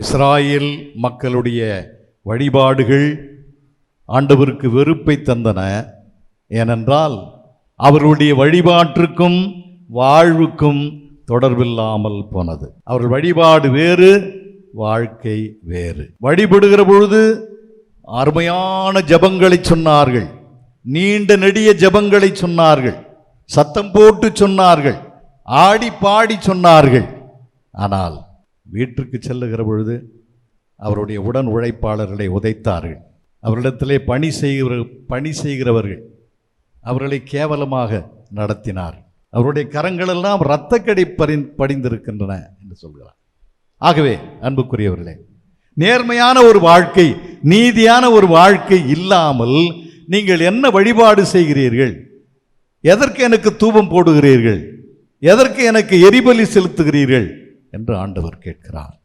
இஸ்ராயேல் மக்களுடைய வழிபாடுகள் ஆண்டவருக்கு வெறுப்பை தந்தன. ஏனென்றால் அவர்களுடைய வழிபாட்டிற்கும் வாழ்வுக்கும் தொடர்பில்லாமல் போனது. அவர்கள் வழிபாடு வேறு வாழ்க்கை வேறு. வழிபடுகிற பொழுது அருமையான ஜபங்களை சொன்னார்கள். நீண்ட நெடிய ஜபங்களை சொன்னார்கள். சத்தம் போட்டு சொன்னார்கள். ஆடி பாடி சொன்னார்கள். ஆனால் வீட்டிற்கு செல்லுகிற பொழுது அவருடைய உடன் உழைப்பாளர்களை உதைத்தார்கள். அவரிடத்திலே பணி செய்கிற பணி செய்கிறவர்கள் அவர்களை கேவலமாக நடத்தினார். அவருடைய கரங்களெல்லாம் இரத்தக்கடை பறி படிந்திருக்கின்றன என்று சொல்கிறார். ஆகவே அன்புக்குரியவர்களே நேர்மையான ஒரு வாழ்க்கை நீதியான ஒரு வாழ்க்கை இல்லாமல் நீங்கள் என்ன வழிபாடு செய்கிறீர்கள்? எதற்கு எனக்கு தூபம் போடுகிறீர்கள்? எதற்கு எனக்கு எரிபலி செலுத்துகிறீர்கள்? என்று ஆண்டவர் கேட்கிறார்.